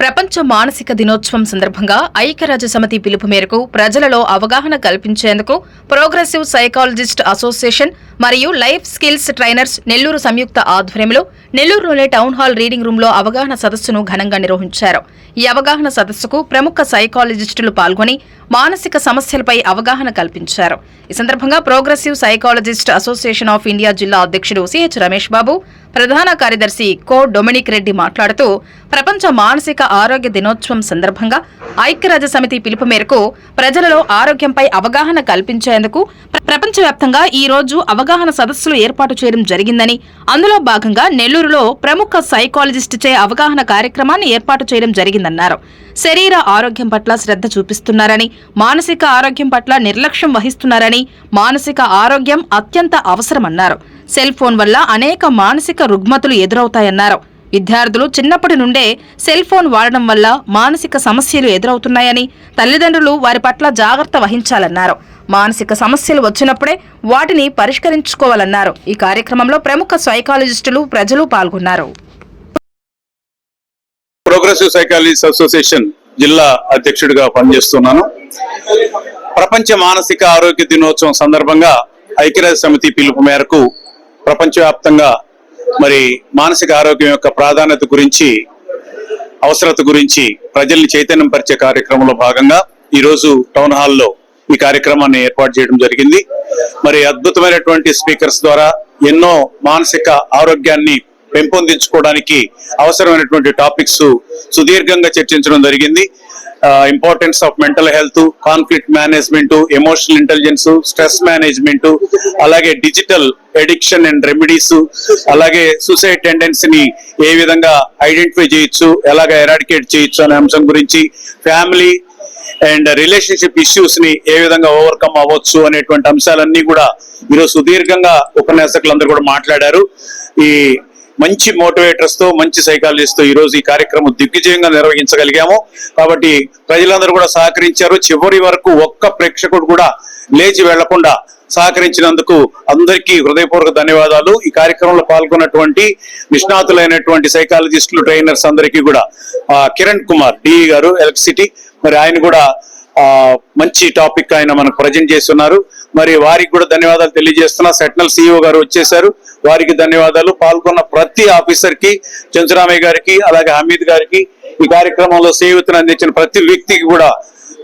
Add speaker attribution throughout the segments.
Speaker 1: ప్రపంచ మానసిక దినోత్సవం సందర్భంగా ఐక్యరాజ్య సమితి పిలుపు మేరకు ప్రజలలో అవగాహన కల్పించేందుకు ప్రోగ్రెసివ్ సైకాలజిస్ట్ అసోసియేషన్ మరియు లైఫ్ స్కిల్స్ ట్రైనర్స్ నెల్లూరు సంయుక్త ఆధ్వర్యంలో నెల్లూరులోని టౌన్ హాల్ రీడింగ్ రూమ్లో అవగాహన సదస్సును ఘనంగా నిర్వహించారు. ఈ అవగాహన సదస్సుకు ప్రముఖ సైకాలజిస్టులు పాల్గొని మానసిక సమస్యలపై అవగాహన కల్పించారు. ఈ సందర్భంగా progressive psychologist association of India జిల్లా అధ్యక్షుడు సిహెచ్ రమేష్ బాబు ప్రధాన కార్యదర్శి కో డొమినిక్ రెడ్డి మాట్లాడుతూ ప్రపంచ మానసిక ఆరోగ్య దినోత్సవం సందర్భంగా ఐక్యరాజ్య సమితి పిలుపు మేరకు ప్రజలలో ఆరోగ్యంపై అవగాహన కల్పించేందుకు ప్ర- ప్రపంచవ్యాప్తంగా ఈ రోజు అవగాహన సదస్సులు ఏర్పాటు చేయడం జరిగిందని అందులో భాగంగా నెల్లూరులో ప్రముఖ సైకాలజిస్టుచే అవగాహన కార్యక్రమాన్ని ఏర్పాటు చేయడం జరిగిందన్నారు. శరీర ఆరోగ్యం పట్ల శ్రద్ధ చూపిస్తున్నారని మానసిక ఆరోగ్యం పట్ల నిర్లక్ష్యం వహిస్తున్నారని మానసిక ఆరోగ్యం అత్యంత అవసరమన్నారు. సెల్ ఫోన్ వల్ల అనేక మానసిక రుగ్మతులు ఎదురవుతాయన్నారు. విద్యార్థులు చిన్నప్పటి నుండే సెల్ ఫోన్ వాడడం వల్ల మానసిక సమస్యలు ఎదురవుతున్నాయని తల్లిదండ్రులు వారి పట్ల జాగ్రత్త వహించాలన్నారు. మానసిక సమస్యలు వచ్చినప్పుడే వాటిని పరిష్కరించుకోవాలన్నారు. ఈ కార్యక్రమంలో ప్రముఖ సైకాలజిస్టులు ప్రజలు పాల్గొన్నారు.
Speaker 2: ప్రోగ్రెసివ్ సైకాలజిస్ట్ అసోసియేషన్ జిల్లా అధ్యక్షుడిగా పనిచేస్తున్నాను. ప్రపంచ మానసిక ఆరోగ్య దినోత్సవం సందర్భంగా ఐక్యరాజ్య సమితి పిలుపు మేరకు ప్రపంచవ్యాప్తంగా మరి మానసిక ఆరోగ్యం యొక్క ప్రాధాన్యత గురించి అవసరత గురించి ప్రజల్ని చైతన్యం పరిచే కార్యక్రమంలో భాగంగా ఈరోజు టౌన్ హాల్లో ఈ కార్యక్రమాన్ని ఏర్పాటు చేయడం జరిగింది. మరి అద్భుతమైనటువంటి స్పీకర్స్ ద్వారా ఎన్నో మానసిక ఆరోగ్యాన్ని పెంపొందించుకోవడానికి అవసరమైనటువంటి టాపిక్స్ సుదీర్ఘంగా చర్చించడం జరిగింది. Importance of mental health conflict management emotional intelligence stress management అలాగే డిజిటల్ ఎడిక్షన్ అండ్ రెమెడీస్ అలాగే సూసైడ్ టెండెన్సీని ఏ విధంగా ఐడెంటిఫై చేయొచ్చు ఎలాగ ఎరాడికేట్ చేయొచ్చు అనే అంశం గురించి ఫ్యామిలీ అండ్ రిలేషన్షిప్ ఇష్యూస్ని ఏ విధంగా ఓవర్కమ్ అవ్వచ్చు అనేటువంటి అంశాలన్నీ కూడా ఈరోజు సుదీర్ఘంగా ఉపన్యాసకులందరూ కూడా మాట్లాడారు. ఈ మంచి మోటివేటర్స్తో మంచి సైకాలజిస్ట్తో ఈ రోజు ఈ కార్యక్రమం దిగ్విజయంగా నిర్వహించగలిగాము. కాబట్టి ప్రజలందరూ కూడా సహకరించారు. చివరి వరకు ఒక్క ప్రేక్షకుడు కూడా లేచి వెళ్ళకుండా సహకరించినందుకు అందరికీ హృదయపూర్వక ధన్యవాదాలు. ఈ కార్యక్రమంలో పాల్గొన్నటువంటి నిష్ణాతులైనటువంటి సైకాలజిస్టులు ట్రైనర్స్ అందరికీ కూడా కిరణ్ కుమార్ డిఈ గారు ఎలక్ట్రిసిటీ మరి ఆయన కూడా మంచి టాపిక్ ఆయన మనకు ప్రజెంట్ చేస్తున్నారు. మరి వారికి కూడా ధన్యవాదాలు తెలియజేస్తున్నా. సెట్నల్ సిఇఓ గారు వచ్చేసారు వారికి ధన్యవాదాలు. పాల్గొన్న ప్రతి ఆఫీసర్కి చంద్రరామయ్య గారికి అలాగే హమీద్ గారికి ఈ కార్యక్రమంలో సేవితను అందించిన ప్రతి వ్యక్తికి కూడా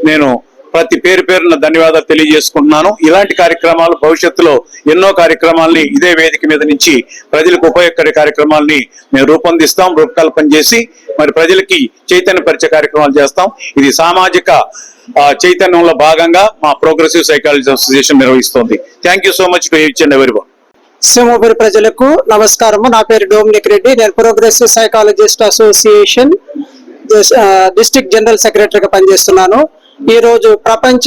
Speaker 2: నేను ప్రతి పేరు పేరున ధన్యవాదాలు తెలియజేసుకుంటున్నాను. ఇలాంటి కార్యక్రమాలు భవిష్యత్తులో ఎన్నో కార్యక్రమాల్ని ఇదే వేదిక మీద నుంచి ప్రజలకు ఉపయోగకర కార్యక్రమాల్ని మేము రూపొందిస్తాం రూపకల్పన చేసి మరి ప్రజలకి చైతన్యపరిచే కార్యక్రమాలు చేస్తాం. ఇది సామాజిక చైతన్యంలో భాగంగా మా ప్రోగ్రెసివ్ సైకాలజీ అసోసియేషన్ నిర్వహిస్తోంది. Thank you so much to each and every
Speaker 3: Simhapuri ప్రజలకు నమస్కారము. నా పేరు డోమినిక్ రెడ్డి నేను progressive psychologist association district general సెక్రటరీగా పనిచేస్తున్నాను. ఈ రోజు ప్రపంచ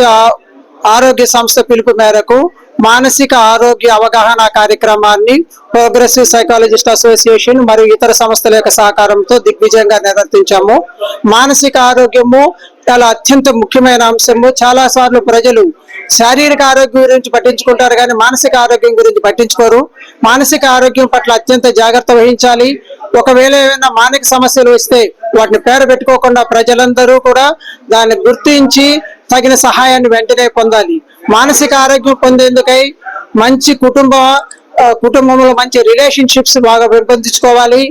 Speaker 3: ఆరోగ్య సంస్థ పిలుపు మేరకు మానసిక ఆరోగ్య అవగాహన కార్యక్రమాన్ని ప్రోగ్రెసివ్ సైకాలజిస్ట్ అసోసియేషన్ మరియు ఇతర సంస్థల యొక్క సహకారంతో దిగ్విజయంగా నిర్వర్తించాము. మానసిక ఆరోగ్యము చాలా అత్యంత ముఖ్యమైన అంశము. చాలా సార్లు ప్రజలు శారీరక ఆరోగ్యం గురించి పట్టించుకుంటారు కానీ మానసిక ఆరోగ్యం గురించి పట్టించుకోరు. మానసిక ఆరోగ్యం పట్ల అత్యంత జాగ్రత్త వహించాలి. ఒకవేళ ఏమైనా మానసిక సమస్యలు వస్తే వాటిని పేరు పెట్టుకోకుండా ప్రజలందరూ కూడా దాన్ని గుర్తించి తగిన సహాయాన్ని వెంటనే పొందాలి. మానసిక ఆరోగ్యం పొందేందుకై మంచి కుటుంబ కుటుంబంలో మంచి రిలేషన్షిప్స్ బాగా పెంపొందించుకోవాలి.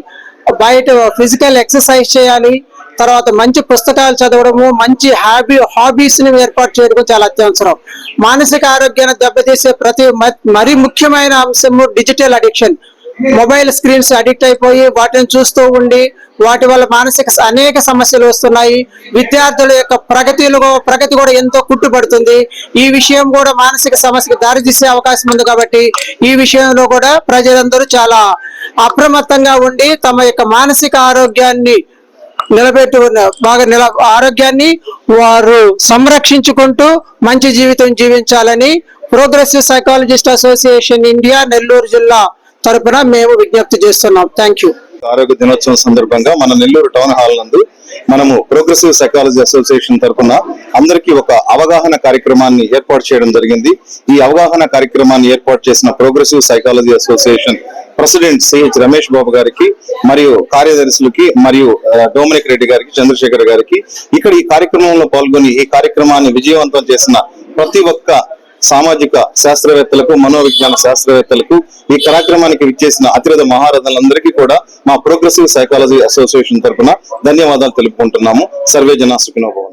Speaker 3: బయట ఫిజికల్ ఎక్సర్సైజ్ చేయాలి. తర్వాత మంచి పుస్తకాలు చదవడము మంచి హాబీ హాబీస్ని ఏర్పాటు చేయడం చాలా అత్యవసరం. మానసిక ఆరోగ్యాన్ని దెబ్బతీసే ప్రతి మ- మరీ ముఖ్యమైన అంశము digital addiction. Mobile screens addict అయిపోయి వాటిని చూస్తూ ఉండి వాటి వల్ల మానసిక అనేక సమస్యలు వస్తున్నాయి. విద్యార్థుల యొక్క ప్రగతిలో ప్రగతి కూడా ఎంతో కుట్టుపడుతుంది ఈ విషయం కూడా మానసిక సమస్యకు దారితీసే అవకాశం ఉంది కాబట్టి ఈ విషయంలో కూడా ప్రజలందరూ చాలా అప్రమత్తంగా ఉండి తమ యొక్క మానసిక ఆరోగ్యాన్ని నిలబెట్టు బాగా నిల ఆరోగ్యాన్ని వారు సంరక్షించుకుంటూ మంచి జీవితం జీవించాలని progressive psychologist association India Nellore జిల్లా తరపున మేము విజ్ఞప్తి చేస్తున్నాం. థ్యాంక్ యూ
Speaker 4: ఆరోగ్య దినోత్సవం సందర్భంగా మన నెల్లూరు టౌన్ హాల్ నందు మనము ప్రోగ్రెసివ్ సైకాలజీ అసోసియేషన్ తరఫున అందరికీ ఒక అవగాహన కార్యక్రమాన్ని ఏర్పాటు చేయడం జరిగింది. ఈ అవగాహన కార్యక్రమాన్ని ఏర్పాటు చేసిన progressive psychology association president CH Ramesh Babu గారికి మరియు కార్యదర్శులకి మరియు డోమినిక్ రెడ్డి గారికి చంద్రశేఖర్ గారికి ఇక్కడ ఈ కార్యక్రమంలో పాల్గొని ఈ కార్యక్రమాన్ని విజయవంతం చేసిన ప్రతి ఒక్క సామాజిక శాస్త్రవేత్తలకు మనోవిజ్ఞాన శాస్త్రవేత్తలకు ఈ కార్యక్రమానికి విచ్చేసిన అతిరథ మహారథులందరికీ కూడా మా ప్రోగ్రెసివ్ సైకాలజీ అసోసియేషన్ తరఫున ధన్యవాదాలు తెలుపుకుంటున్నాము. సర్వే జన సుఖినోభవం